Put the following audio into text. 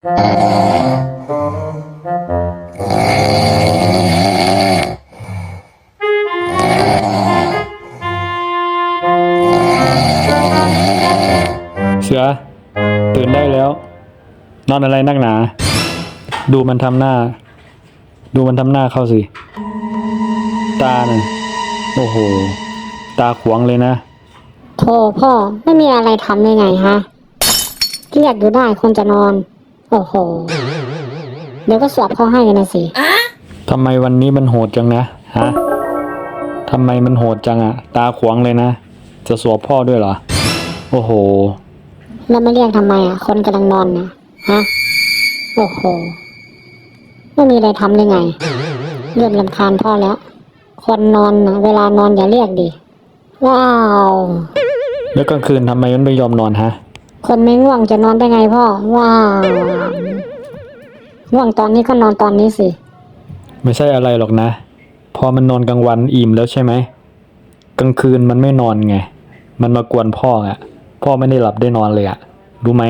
เสือ ตื่นได้แล้ว นอนอะไรนักหนา ดูมันทำหน้า ดูมันทำหน้าเข้าสิ ตาเนี่ยโอ้โห ตาขวางเลยนะโธ่พ่อ ไม่มีอะไรทำได้ไงฮะเรียกอยู่ได้คนจะนอน โอ้โห เดี๋ยวก็สวบเขาให้นะสิ ทำไมวันนี้มันโหดจังนะฮะทำไมมันโหดจังอะตาขวางเลยนะ จะสวบพ่อด้วยเหรอ โอ้โห แล้วมาเรียกทำไมอะ คนกำลังนอนนะฮะ โอ้โห ไม่มีอะไรทำเลยไง เริ่มลำคาญพ่อแล้ว คนนอนนะเวลานอนอย่าเรียกดิ ว้าว แล้วกลางคืนทำไมมันไม่ยอมนอนฮะ คนไม่ง่วงจะนอนได้ไงพ่อ ว้าว ง่วงตอนนี้ก็นอนตอนนี้สิ ไม่ใช่อะไรหรอกนะ พอมันนอนกลางวันอิ่มแล้วใช่ไหม กลางคืนมันไม่นอนไง มันมากวนพ่ออะพ่อไม่ได้หลับได้นอนเลยอะรู้ไหม